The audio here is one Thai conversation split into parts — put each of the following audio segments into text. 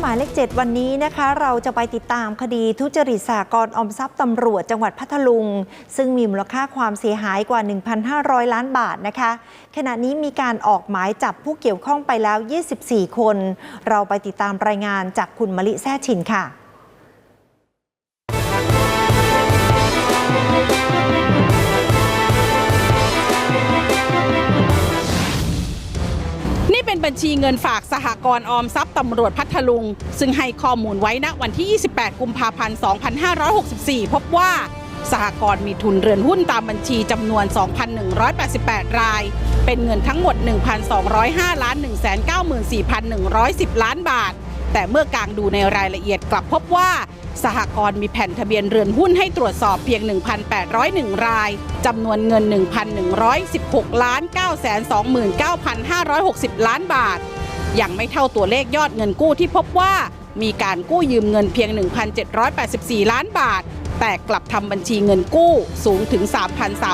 หมายเลขเจ็ดวันนี้นะคะ เราจะไปติดตามคดีทุจริตสากรออมทรัพย์ตำรวจจังหวัดพัทลุง ซึ่งมีมูลค่าความเสียหายกว่า 1,500 ล้านบาทนะคะ ขณะนี้มีการออกหมายจับผู้เกี่ยวข้องไปแล้ว 24 คน เราไปติดตามรายงานจากคุณมลิแซ่ชินค่ะนี่เป็นบัญชีเงินฝาก สหกรออมทรัพย์ตำรวจพัทลุง ซึ่งให้ข้อมูลไว้ณวันที่ 28 กุมภาพันธ์ 2564 พบว่าสหกรณ์มีทุนเรือนหุ้นตามบัญชีจำนวน 2,188 ราย เป็นเงินทั้งหมด 1,205 ล้าน 194,110 ล้านบาท แต่เมื่อกลางดูในรายละเอียดกลับพบว่า สหกรณ์มีแผ่นทะเบียนเรือนหุ้นให้ตรวจสอบเพียง 1,801 ราย จำนวนเงิน 1,116 ล้าน 929,560 ล้านบาท ยังไม่เท่าตัวเลขยอดเงินกู้ที่พบว่ามีการกู้ยืมเงินเพียง 1,784 ล้านบาท แต่กลับทำบัญชีเงินกู้สูงถึง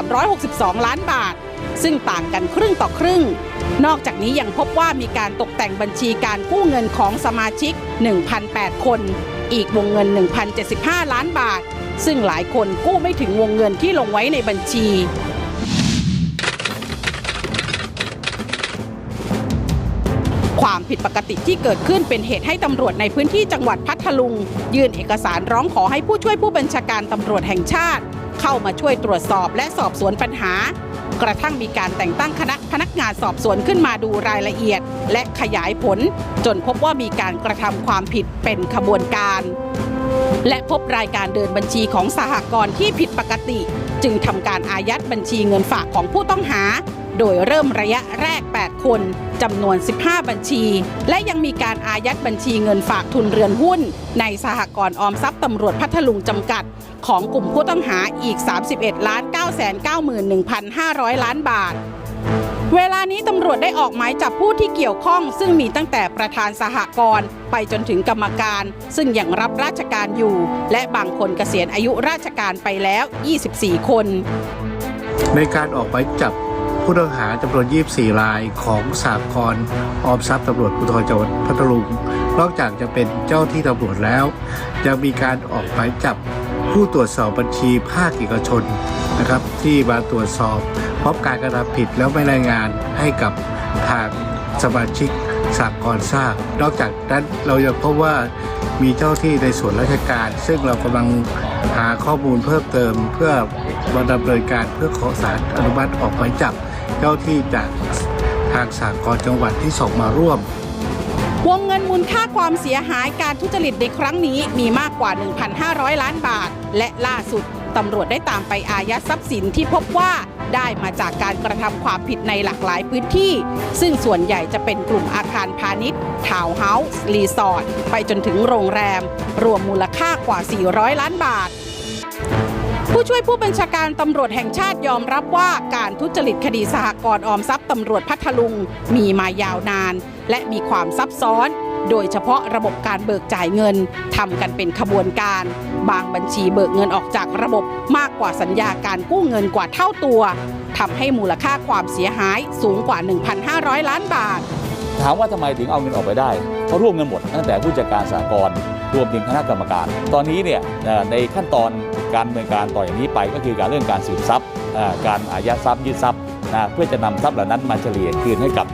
3,362 ล้านบาท ซึ่งต่างกันครึ่งต่อครึ่ง นอกจากนี้ยังพบว่ามีการตกแต่งบัญชีการกู้เงินของสมาชิก 1,008 คน อีกวงเงิน 1,075 ล้านบาท ซึ่งหลายคนกู้ไม่ถึงวงเงินที่ลงไว้ในบัญชี ความผิดปกติที่เกิดขึ้นเป็นเหตุให้ตำรวจในพื้นที่จังหวัดพัทลุง ยื่นเอกสารร้องขอให้ผู้ช่วยผู้บัญชาการตำรวจแห่งชาติ เข้ามาช่วยตรวจสอบและสอบสวนปัญหา กระทั่งมีการแต่งตั้งคณะพนักงานสอบสวนขึ้นมาดูรายละเอียด และขยายผล จนพบว่ามีการกระทำความผิดเป็นขบวนการและพบรายการเดินบัญชีของสหกรณ์ที่ผิดปกติ จึงทำการอายัดบัญชีเงินฝากของผู้ต้องหา โดยเริ่มระยะแรก 8 คนจำนวน 15 บัญชี และยังมีการอายัดบัญชีเงินฝากทุนเรือนหุ้น ในสหกรณ์ออมทรัพย์ตำรวจพัทลุงจำกัด ของกลุ่มผู้ต้องหาอีก 31ล้าน991,500 ล้านบาทเวลานี้ตำรวจได้ออกหมายจับผู้ที่เกี่ยวข้อง ซึ่งมีตั้งแต่ประธานสหกรณ์ไปจนถึงกรรมการ ซึ่งยังรับราชการอยู่ และบางคนเกษียณอายุราชการไปแล้ว 24 คน ในการออกหมายจับ ผู้ต้องหาจำนวน 24 รายของสากลออมทรัพย์ตำรวจภูธรจังหวัดพัทลุง นอกจากจะเป็นเจ้าที่ตำรวจแล้ว ยังมีการออกหมายจับผู้ตรวจสอบบัญชีภาคเอกชนนะครับ ที่มาตรวจสอบพบการกระทำผิดแล้วไม่รายงานให้กับทางสมาชิกสากลทราบ นอกจากนั้นเรายังพบว่ามีเจ้าที่ในส่วนราชการ ซึ่งเรากำลังหาข้อมูลเพิ่มเติม เพื่อมาดำเนินการเพื่อขอสารอนุมัติออกหมายจับ เจ้าที่จากทางสากลจังหวัดที่ส่งมาร่วม วงเงินมูลค่าความเสียหายการทุจริตในครั้งนี้มีมากกว่า 1,500 ล้านบาท และล่าสุดตำรวจได้ตามไปอายัดทรัพย์สินที่พบว่าได้มาจากการกระทำความผิดในหลากหลายพื้นที่ ซึ่งส่วนใหญ่จะเป็นกลุ่มอาคารพาณิชย์ ทาวน์เฮาส์ รีสอร์ท ไปจนถึงโรงแรม รวมมูลค่ากว่า 400 ล้านบาท ผู้ช่วยผู้บัญชาการตำรวจแห่งชาติยอมรับว่าการทุจริตคดีสหกรณ์ออมทรัพย์ตำรวจพัทลุงมีมายาวนาน และมีความซับซ้อน โดยเฉพาะระบบการเบิกจ่ายเงินทำกันเป็นขบวนการ บางบัญชีเบิกเงินออกจากระบบมากกว่าสัญญาการกู้เงินกว่าเท่าตัวทำให้มูลค่าความเสียหายสูงกว่า 1,500 ล้านบาท ถามว่าทำไมถึงเอาเงินออกไปได้เพราะร่วมกันหมดตั้งแต่ผู้จัดการสากลรวมถึงคณะกรรมการ ตอนนี้เนี่ยในขั้นตอน การดำเนินการต่ออย่างนี้ไป ก็คือการเรื่องการสืบทรัพย์การอายัดทรัพย์ยึดทรัพย์นะเพื่อจะนำทรัพย์เหล่านั้นมาเฉลี่ยคืนให้กับ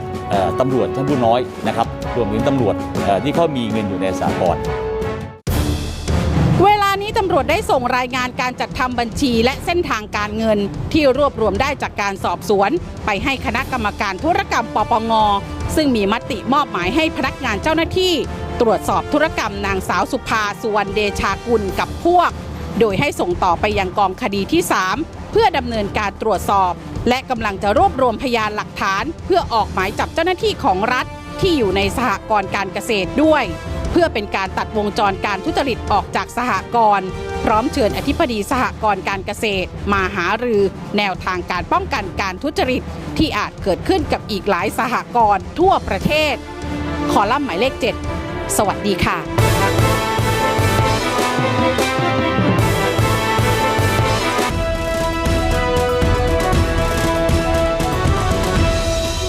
ตำรวจชั้นผู้น้อยนะครับรวมถึงตำรวจที่เขามีเงินอยู่ในสากลเวลานี้ตำรวจได้ส่งรายงานการจัดทำบัญชีและเส้นทางการเงิน ที่รวบรวมได้จากการสอบสวน ไปให้คณะกรรมการธุรกรรมปปง ซึ่งมีมติมอบหมายให้พนักงานเจ้าหน้าที่ ตรวจสอบธุรกรรมนางสาวสุภาสุวรรณเดชากุลกับพวก โดยให้ส่งต่อไปยังกองคดีที่ 3 เพื่อดำเนินการตรวจสอบ และกำลังจะรวบรวมพยานหลักฐาน เพื่อออกหมายจับเจ้าหน้าที่ของรัฐ ที่อยู่ในสหกรณ์การเกษตรด้วย เพื่อเป็นการตัดวงจรการทุจริตออกจากสหกรณ์พร้อมเชิญอธิบดีสหกรณ์การเกษตร มาหารือแนวทางการป้องกันการทุจริต ที่อาจเกิดขึ้นกับอีกหลายสหกรณ์ทั่วประเทศขอลัมน์หมายเลข 7 สวัสดีค่ะ